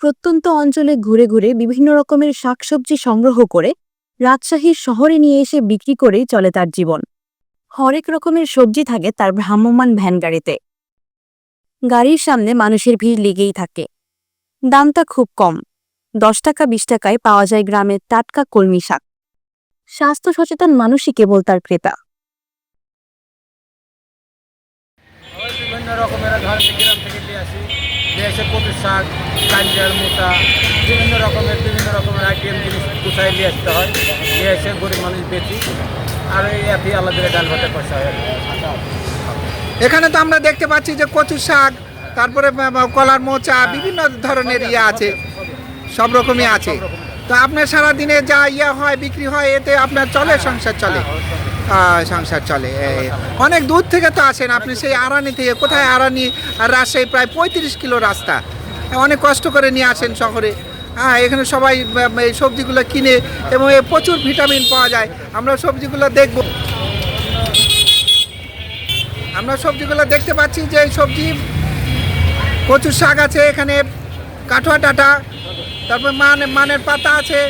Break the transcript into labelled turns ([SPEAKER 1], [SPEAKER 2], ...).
[SPEAKER 1] প্রত্যন্ত অঞ্চলে ঘুরে ঘুরে বিভিন্ন রকমের শাকসবজি সংগ্রহ করে রাজশাহীর শহরে নিয়ে এসে বিক্রি করেই চলে তার জীবন। হরেক রকমের সবজি থাকে তার ভ্রাম্যমান ভ্যান গাড়িতে গাড়ির সামনে মানুষের ভিড় লেগেই থাকে। দামটা খুব কম। দশ টাকা, বিশ টাকায় পাওয়া যায় গ্রামের টাটকা কলমি শাক। স্বাস্থ্য সচেতন মানুষই কেবল তার ক্রেতা।
[SPEAKER 2] বিভিন্ন রকমের থেকে আসি। নিয়ে এসে কচুর শাক কাঞ্জার মোটা বিভিন্ন রকমের বিভিন্ন রকমের আইটেম জিনিস গুছাই নিয়ে আসতে হয়। নিয়ে এসে গরিব মানুষ বেচি আর এই এতে আলাদা ডাল ভাতে পয়সা হয়।
[SPEAKER 3] এখানে তো আমরা দেখতে পাচ্ছি যে কচু শাক তারপরে কলার মোচা বিভিন্ন ধরনের ইয়ে আছে। সব রকমই আছে। তো আপনার সারা দিনে যা ইয়ে হয় বিক্রি হয় এতে আপনার চলে সংসার চলে? সংসার চলে। অনেক দূর থেকে তো আসেন আপনি সেই আরানি থেকে। কোথায় আরানি আর রাজশাহী? প্রায় পঁয়ত্রিশ কিলো রাস্তা। অনেক কষ্ট করে নিয়ে আসেন শহরে। হ্যাঁ এখানে সবাই এই সবজিগুলো কিনে এবং প্রচুর ভিটামিন পাওয়া যায়। আমরা সবজিগুলো দেখব। আমরা সবজিগুলো দেখতে পাচ্ছি যে সবজি, কচুর শাক আছে এখানে, কাঠুয়া ডাঁটা, তারপর মান, মানের পাতা আছে।